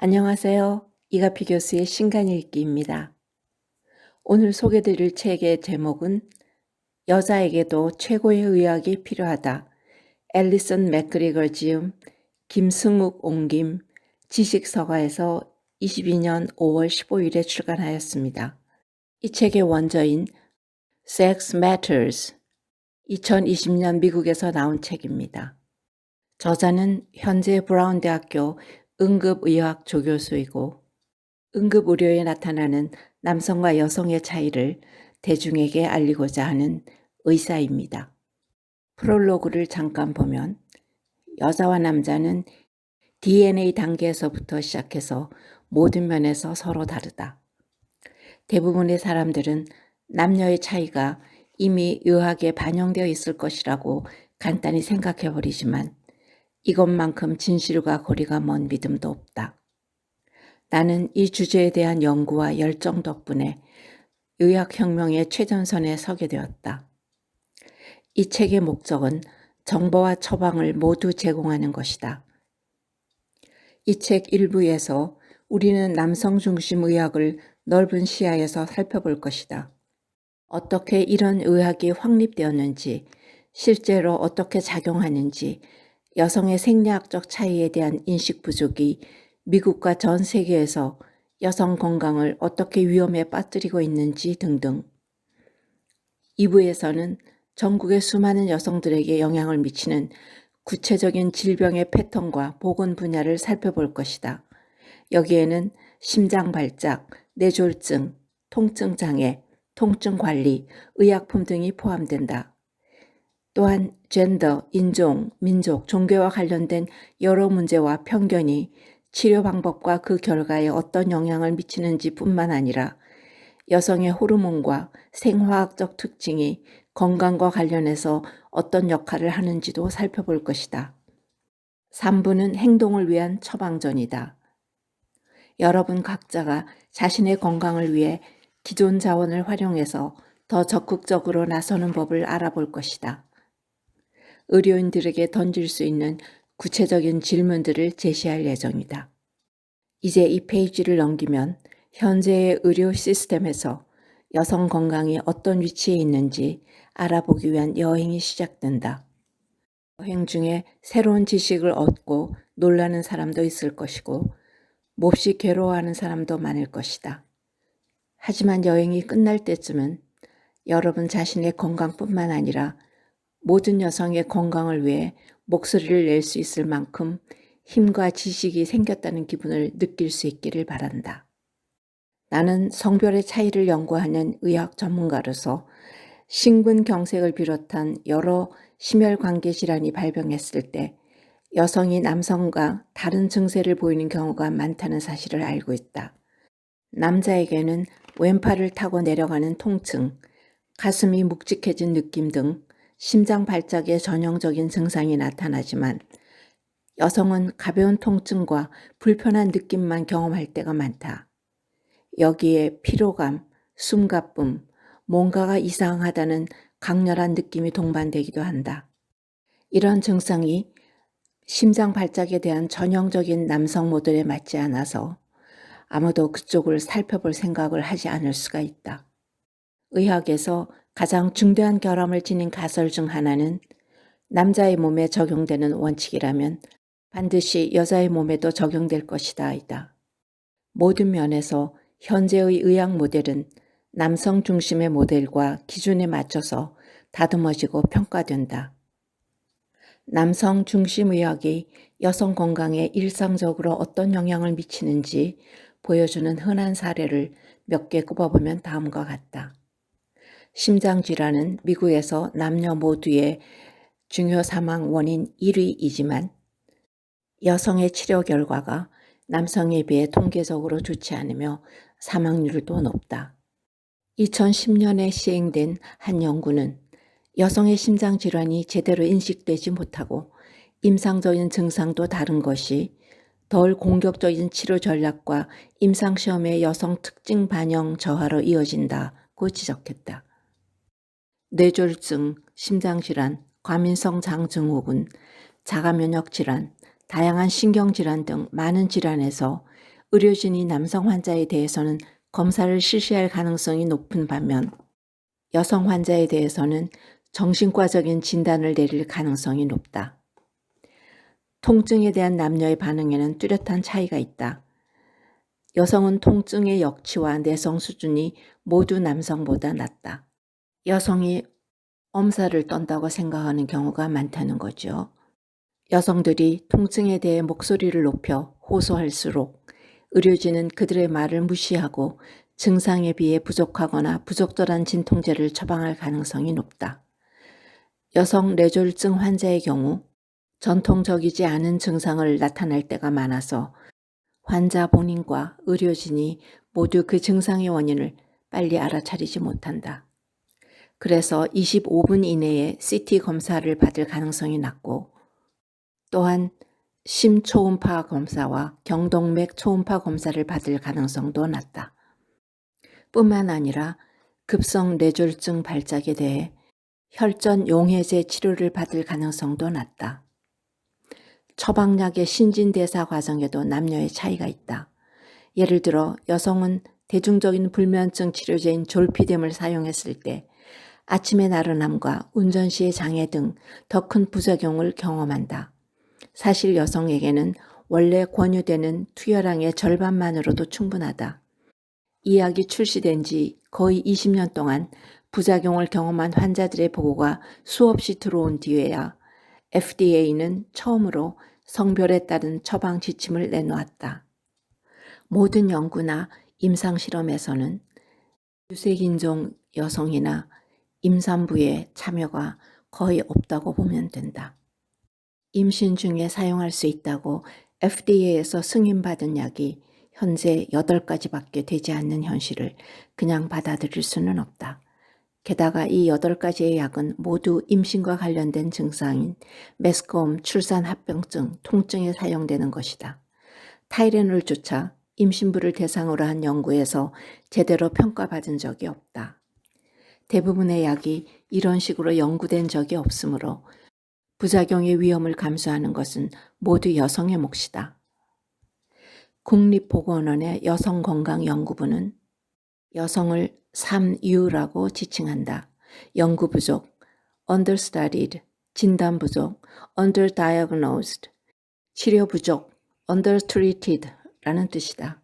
안녕하세요. 이가피 교수의 신간 읽기입니다. 오늘 소개드릴 책의 제목은 여자에게도 최고의 의학이 필요하다. 앨리슨 맥그리거 지음, 김승욱 옹김, 지식서가에서 22년 5월 15일에 출간하였습니다. 이 책의 원저인 Sex Matters 2020년 미국에서 나온 책입니다. 저자는 현재 브라운 대학교 응급의학 조교수이고 응급의료에 나타나는 남성과 여성의 차이를 대중에게 알리고자 하는 의사입니다. 프롤로그를 잠깐 보면 여자와 남자는 DNA 단계에서부터 시작해서 모든 면에서 서로 다르다. 대부분의 사람들은 남녀의 차이가 이미 의학에 반영되어 있을 것이라고 간단히 생각해 버리지만 이것만큼 진실과 거리가 먼 믿음도 없다. 나는 이 주제에 대한 연구와 열정 덕분에 의학혁명의 최전선에 서게 되었다. 이 책의 목적은 정보와 처방을 모두 제공하는 것이다. 이 책 일부에서 우리는 남성 중심 의학을 넓은 시야에서 살펴볼 것이다. 어떻게 이런 의학이 확립되었는지, 실제로 어떻게 작용하는지, 여성의 생리학적 차이에 대한 인식 부족이 미국과 전 세계에서 여성 건강을 어떻게 위험에 빠뜨리고 있는지 등등. 2부에서는 전국의 수많은 여성들에게 영향을 미치는 구체적인 질병의 패턴과 보건 분야를 살펴볼 것이다. 여기에는 심장 발작, 뇌졸중, 통증 장애, 통증 관리, 의약품 등이 포함된다. 또한 젠더, 인종, 민족, 종교와 관련된 여러 문제와 편견이 치료 방법과 그 결과에 어떤 영향을 미치는지 뿐만 아니라 여성의 호르몬과 생화학적 특징이 건강과 관련해서 어떤 역할을 하는지도 살펴볼 것이다. 3부는 행동을 위한 처방전이다. 여러분 각자가 자신의 건강을 위해 기존 자원을 활용해서 더 적극적으로 나서는 법을 알아볼 것이다. 의료인들에게 던질 수 있는 구체적인 질문들을 제시할 예정이다. 이제 이 페이지를 넘기면 현재의 의료 시스템에서 여성 건강이 어떤 위치에 있는지 알아보기 위한 여행이 시작된다. 여행 중에 새로운 지식을 얻고 놀라는 사람도 있을 것이고 몹시 괴로워하는 사람도 많을 것이다. 하지만 여행이 끝날 때쯤은 여러분 자신의 건강뿐만 아니라 모든 여성의 건강을 위해 목소리를 낼 수 있을 만큼 힘과 지식이 생겼다는 기분을 느낄 수 있기를 바란다. 나는 성별의 차이를 연구하는 의학 전문가로서 신근경색을 비롯한 여러 심혈관계 질환이 발병했을 때 여성이 남성과 다른 증세를 보이는 경우가 많다는 사실을 알고 있다. 남자에게는 왼팔을 타고 내려가는 통증, 가슴이 묵직해진 느낌 등 심장 발작의 전형적인 증상이 나타나지만 여성은 가벼운 통증과 불편한 느낌만 경험할 때가 많다. 여기에 피로감, 숨가쁨, 뭔가가 이상하다는 강렬한 느낌이 동반되기도 한다. 이런 증상이 심장 발작에 대한 전형적인 남성 모델에 맞지 않아서 아무도 그쪽을 살펴볼 생각을 하지 않을 수가 있다. 의학에서 가장 중대한 결함을 지닌 가설 중 하나는 남자의 몸에 적용되는 원칙이라면 반드시 여자의 몸에도 적용될 것이다. 이다. 모든 면에서 현재의 의학 모델은 남성 중심의 모델과 기준에 맞춰서 다듬어지고 평가된다. 남성 중심 의학이 여성 건강에 일상적으로 어떤 영향을 미치는지 보여주는 흔한 사례를 몇 개 꼽아보면 다음과 같다. 심장질환은 미국에서 남녀 모두의 중요 사망 원인 1위이지만 여성의 치료 결과가 남성에 비해 통계적으로 좋지 않으며 사망률도 높다. 2010년에 시행된 한 연구는 여성의 심장 질환이 제대로 인식되지 못하고 임상적인 증상도 다른 것이 덜 공격적인 치료 전략과 임상시험의 여성 특징 반영 저하로 이어진다고 지적했다. 뇌졸중, 심장질환, 과민성 장증후군, 자가면역 질환, 다양한 신경질환 등 많은 질환에서 의료진이 남성 환자에 대해서는 검사를 실시할 가능성이 높은 반면 여성 환자에 대해서는 정신과적인 진단을 내릴 가능성이 높다. 통증에 대한 남녀의 반응에는 뚜렷한 차이가 있다. 여성은 통증의 역치와 내성 수준이 모두 남성보다 낮다. 여성이 엄살을 떤다고 생각하는 경우가 많다는 거죠. 여성들이 통증에 대해 목소리를 높여 호소할수록 의료진은 그들의 말을 무시하고 증상에 비해 부족하거나 부적절한 진통제를 처방할 가능성이 높다. 여성 뇌졸중 환자의 경우 전통적이지 않은 증상을 나타낼 때가 많아서 환자 본인과 의료진이 모두 그 증상의 원인을 빨리 알아차리지 못한다. 그래서 25분 이내에 CT 검사를 받을 가능성이 낮고 또한 심초음파 검사와 경동맥 초음파 검사를 받을 가능성도 낮다. 뿐만 아니라 급성 뇌졸중 발작에 대해 혈전 용해제 치료를 받을 가능성도 낮다. 처방약의 신진대사 과정에도 남녀의 차이가 있다. 예를 들어 여성은 대중적인 불면증 치료제인 졸피뎀을 사용했을 때 아침의 나른함과 운전 시의 장애 등 더 큰 부작용을 경험한다. 사실 여성에게는 원래 권유되는 투여량의 절반만으로도 충분하다. 이 약이 출시된 지 거의 20년 동안 부작용을 경험한 환자들의 보고가 수없이 들어온 뒤에야 FDA는 처음으로 성별에 따른 처방 지침을 내놓았다. 모든 연구나 임상실험에서는 유색인종 여성이나 임산부의 참여가 거의 없다고 보면 된다. 임신 중에 사용할 수 있다고 FDA에서 승인받은 약이 현재 8가지밖에 되지 않는 현실을 그냥 받아들일 수는 없다. 게다가 이 8가지의 약은 모두 임신과 관련된 증상인 메스꺼움, 출산 합병증, 통증에 사용되는 것이다. 타이레놀조차 임신부를 대상으로 한 연구에서 제대로 평가받은 적이 없다. 대부분의 약이 이런 식으로 연구된 적이 없으므로 부작용의 위험을 감수하는 것은 모두 여성의 몫이다. 국립보건원의 여성건강연구부는 여성을 3U라고 지칭한다. 연구 부족, understudied, 진단 부족, underdiagnosed, 치료 부족, undertreated 라는 뜻이다.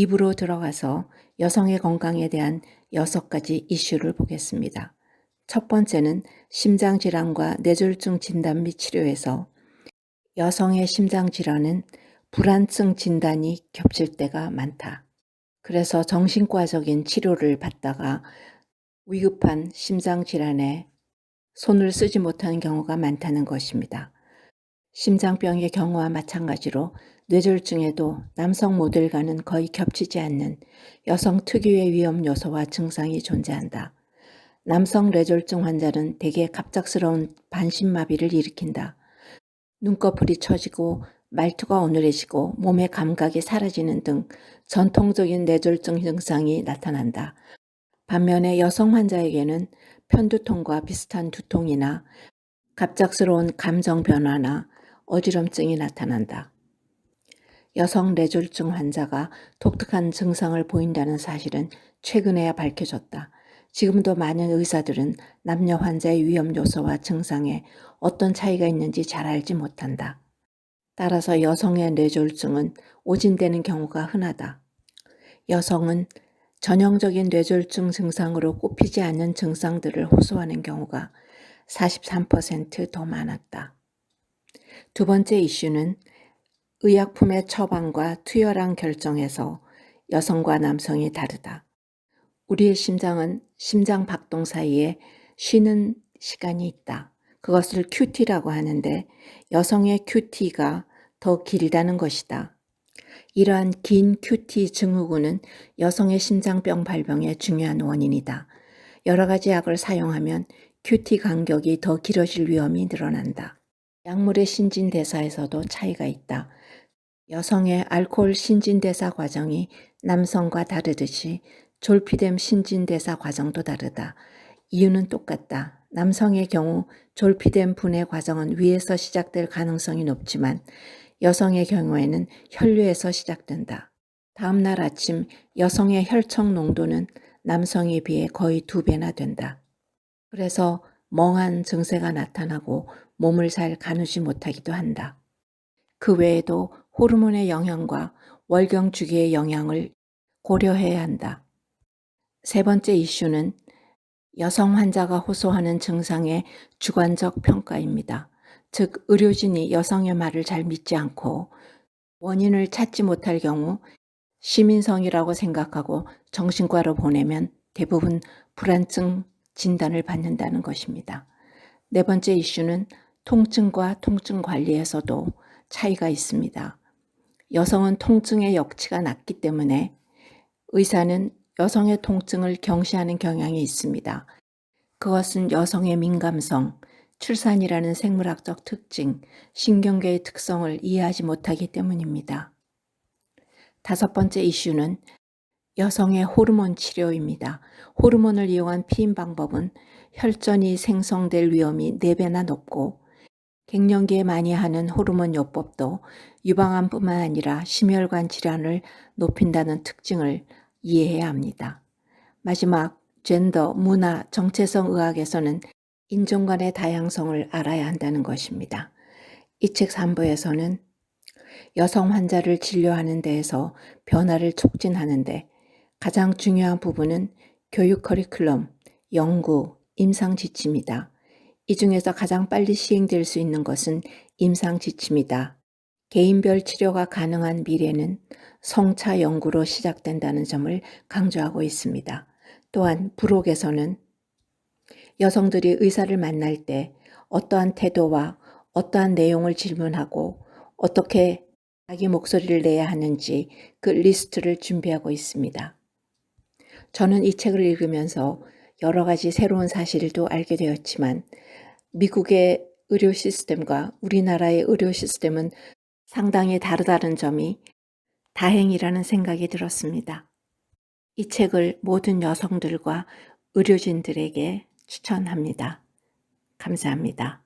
입으로 들어가서 여성의 건강에 대한 여섯 가지 이슈를 보겠습니다. 첫 번째는 심장질환과 뇌졸중 진단 및 치료에서 여성의 심장질환은 불안증 진단이 겹칠 때가 많다. 그래서 정신과적인 치료를 받다가 위급한 심장질환에 손을 쓰지 못하는 경우가 많다는 것입니다. 심장병의 경우와 마찬가지로 뇌졸중에도 남성 모델과는 거의 겹치지 않는 여성 특유의 위험 요소와 증상이 존재한다. 남성 뇌졸중 환자는 대개 갑작스러운 반신마비를 일으킨다. 눈꺼풀이 처지고 말투가 어눌해지고 몸의 감각이 사라지는 등 전통적인 뇌졸중 증상이 나타난다. 반면에 여성 환자에게는 편두통과 비슷한 두통이나 갑작스러운 감정 변화나 어지럼증이 나타난다. 여성 뇌졸중 환자가 독특한 증상을 보인다는 사실은 최근에야 밝혀졌다. 지금도 많은 의사들은 남녀 환자의 위험 요소와 증상에 어떤 차이가 있는지 잘 알지 못한다. 따라서 여성의 뇌졸중은 오진되는 경우가 흔하다. 여성은 전형적인 뇌졸중 증상으로 꼽히지 않는 증상들을 호소하는 경우가 43%더 많았다. 두 번째 이슈는 의약품의 처방과 투여량 결정에서 여성과 남성이 다르다. 우리의 심장은 심장 박동 사이에 쉬는 시간이 있다. 그것을 QT라고 하는데 여성의 QT가 더 길다는 것이다. 이러한 긴 QT 증후군은 여성의 심장병 발병의 중요한 원인이다. 여러 가지 약을 사용하면 QT 간격이 더 길어질 위험이 늘어난다. 약물의 신진대사에서도 차이가 있다. 여성의 알코올 신진대사 과정이 남성과 다르듯이 졸피뎀 신진대사 과정도 다르다. 이유는 똑같다. 남성의 경우 졸피뎀 분해 과정은 위에서 시작될 가능성이 높지만 여성의 경우에는 혈류에서 시작된다. 다음 날 아침 여성의 혈청 농도는 남성에 비해 거의 두 배나 된다. 그래서 멍한 증세가 나타나고 몸을 잘 가누지 못하기도 한다. 그 외에도 호르몬의 영향과 월경 주기의 영향을 고려해야 한다. 세 번째 이슈는 여성 환자가 호소하는 증상의 주관적 평가입니다. 즉, 의료진이 여성의 말을 잘 믿지 않고 원인을 찾지 못할 경우 시민성이라고 생각하고 정신과로 보내면 대부분 불안증 진단을 받는다는 것입니다. 네 번째 이슈는 통증과 통증 관리에서도 차이가 있습니다. 여성은 통증의 역치가 낮기 때문에 의사는 여성의 통증을 경시하는 경향이 있습니다. 그것은 여성의 민감성, 출산이라는 생물학적 특징, 신경계의 특성을 이해하지 못하기 때문입니다. 다섯 번째 이슈는 여성의 호르몬 치료입니다. 호르몬을 이용한 피임 방법은 혈전이 생성될 위험이 4배나 높고 갱년기에 많이 하는 호르몬 요법도 유방암뿐만 아니라 심혈관 질환을 높인다는 특징을 이해해야 합니다. 마지막 젠더, 문화, 정체성 의학에서는 인종 간의 다양성을 알아야 한다는 것입니다. 이 책 3부에서는 여성 환자를 진료하는 데에서 변화를 촉진하는데 가장 중요한 부분은 교육 커리큘럼, 연구, 임상 지침이다. 이 중에서 가장 빨리 시행될 수 있는 것은 임상 지침이다. 개인별 치료가 가능한 미래는 성차 연구로 시작된다는 점을 강조하고 있습니다. 또한 부록에서는 여성들이 의사를 만날 때 어떠한 태도와 어떠한 내용을 질문하고 어떻게 자기 목소리를 내야 하는지 그 리스트를 준비하고 있습니다. 저는 이 책을 읽으면서 여러 가지 새로운 사실도 알게 되었지만 미국의 의료 시스템과 우리나라의 의료 시스템은 상당히 다르다는 점이 다행이라는 생각이 들었습니다. 이 책을 모든 여성들과 의료진들에게 추천합니다. 감사합니다.